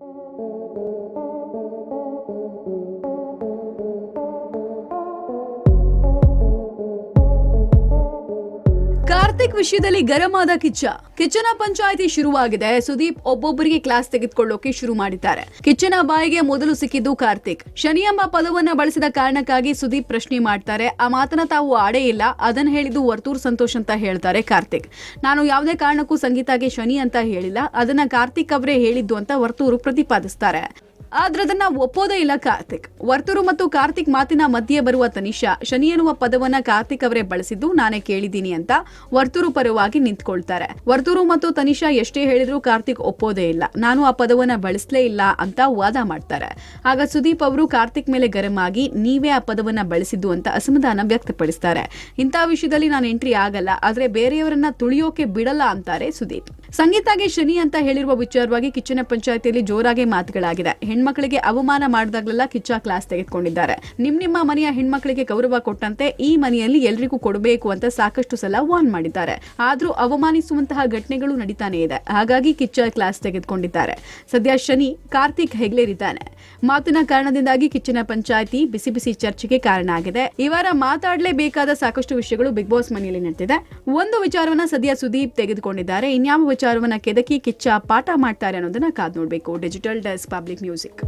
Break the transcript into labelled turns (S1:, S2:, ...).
S1: Thank you. Karthik ವಿಷಯದಲ್ಲಿ ಗರಂ ಆದ ಕಿಚ್ಚ. ಕಿಚ್ಚನ ಪಂಚಾಯಿತಿ ಶುರುವಾಗಿದೆ. ಸುದೀಪ್ ಒಬ್ಬೊಬ್ಬರಿಗೆ ಕ್ಲಾಸ್ ತೆಗೆದುಕೊಳ್ಳೋಕೆ ಶುರು ಮಾಡಿದ್ದಾರೆ. ಕಿಚ್ಚನ ಬಾಯಿಗೆ ಮೊದಲು ಸಿಕ್ಕಿದ್ದು ಕಾರ್ತಿಕ್. ಶನಿ ಎಂಬ ಪದವನ್ನ ಬಳಸಿದ ಕಾರಣಕ್ಕಾಗಿ ಸುದೀಪ್ ಪ್ರಶ್ನೆ ಮಾಡ್ತಾರೆ. ಆ ಮಾತನ್ನ ತಾವು ಆಡೇ ಇಲ್ಲ. ಅದನ್ನ ಹೇಳಿದ್ದು ವರ್ತೂರ್ ಸಂತೋಷ್ ಅಂತ ಹೇಳ್ತಾರೆ ಕಾರ್ತಿಕ್. ನಾನು ಯಾವುದೇ ಕಾರಣಕ್ಕೂ ಸಂಗೀತಾಗೆ ಶನಿ ಅಂತ ಹೇಳಿಲ್ಲ. ಅದನ್ನ ಕಾರ್ತಿಕ್ ಅವರೇ ಹೇಳಿದ್ದು ಅಂತ ವರ್ತೂರು ಪ್ರತಿಪಾದಿಸ್ತಾರೆ. ಆದ್ರೆ ಅದನ್ನ ಒಪ್ಪೋದೇ ಇಲ್ಲ ಕಾರ್ತಿಕ್. ವರ್ತೂರು ಮತ್ತು ಕಾರ್ತಿಕ್ ಮಾತಿನ ಮಧ್ಯೆ ಬರುವ ತನಿಷಾ, ಶನಿ ಎನ್ನುವ ಪದವನ್ನ ಕಾರ್ತಿಕ್ ಅವರೇ ಬಳಸಿದ್ದು ನಾನೇ ಕೇಳಿದ್ದೀನಿ ಅಂತ ವರ್ತೂರು ಪರವಾಗಿ ನಿಂತ್ಕೊಳ್ತಾರೆ. ವರ್ತೂರು ಮತ್ತು ತನಿಷಾ ಎಷ್ಟೇ ಹೇಳಿದ್ರು ಕಾರ್ತಿಕ್ ಒಪ್ಪೋದೇ ಇಲ್ಲ. ನಾನು ಆ ಪದವನ್ನ ಬಳಸಲೇ ಇಲ್ಲ ಅಂತ ವಾದ ಮಾಡ್ತಾರೆ. ಆಗ ಸುದೀಪ್ ಅವರು ಕಾರ್ತಿಕ್ ಮೇಲೆ ಗರಂ ಆಗಿ, ನೀವೇ ಆ ಪದವನ್ನ ಬಳಸಿದ್ದು ಅಂತ ಅಸಮಾಧಾನ ವ್ಯಕ್ತಪಡಿಸ್ತಾರೆ. ಇಂಥ ವಿಷಯದಲ್ಲಿ ನಾನು ಎಂಟ್ರಿ ಆಗಲ್ಲ, ಆದ್ರೆ ಬೇರೆಯವರನ್ನ ತುಳಿಯೋಕೆ ಬಿಡಲ್ಲ ಅಂತಾರೆ ಸುದೀಪ್. ಸಂಗೀತಾಗೆ ಶನಿ ಅಂತ ಹೇಳಿರುವ ವಿಚಾರವಾಗಿ ಕಿಚ್ಚನ ಪಂಚಾಯತಿಯಲ್ಲಿ ಜೋರಾಗಿ ಮಾತುಗಳಾಗಿದೆ. ಹೆಣ್ಮಕ್ಳಿಗೆ ಅವಮಾನ ಮಾಡಿದಾಗಲೆಲ್ಲ ಕಿಚ್ಚ ಕ್ಲಾಸ್ ತೆಗೆದುಕೊಂಡಿದ್ದಾರೆ. ನಿಮ್ ನಿಮ್ಮ ಮನೆಯ ಹೆಣ್ಮಕ್ಳಿಗೆ ಗೌರವ ಕೊಟ್ಟಂತೆ ಈ ಮನೆಯಲ್ಲಿ ಎಲ್ರಿಗೂ ಕೊಡಬೇಕು ಅಂತ ಸಾಕಷ್ಟು ಸಲ ವಾರ್ನ್ ಮಾಡಿದ್ದಾರೆ. ಆದ್ರೂ ಅವಮಾನಿಸುವಂತಹ ಘಟನೆಗಳು ನಡೀತಾನೆ ಇದೆ. ಹಾಗಾಗಿ ಕಿಚ್ಚ ಕ್ಲಾಸ್ ತೆಗೆದುಕೊಂಡಿದ್ದಾರೆ. ಸದ್ಯ ಶನಿ ಕಾರ್ತಿಕ್ ಹೆಗ್ಲೇರಿದ್ದಾನೆ. ಮಾತಿನ ಕಾರಣದಿಂದಾಗಿ ಕಿಚ್ಚನ ಪಂಚಾಯತಿ ಬಿಸಿ ಬಿಸಿ ಚರ್ಚೆಗೆ ಕಾರಣ ಆಗಿದೆ. ಇವರ ವಾರ ಮಾತಾಡಲೇಬೇಕಾದ ಸಾಕಷ್ಟು ವಿಷಯಗಳು ಬಿಗ್ ಬಾಸ್ ಮನೆಯಲ್ಲಿ ನಡೆದಿದೆ. ಒಂದು ವಿಚಾರವನ್ನ ಸದ್ಯ ಸುದೀಪ್ ತೆಗೆದುಕೊಂಡಿದ್ದಾರೆ. ಇನ್ಯಾವ ವಿಚಾರವನ್ನ ಕೆದಕಿ ಕಿಚ್ಚ ಪಾಠ ಮಾಡ್ತಾರೆ ಅನ್ನೋದನ್ನ ಕಾದ್ ನೋಡ್ಬೇಕು. Digital desk public music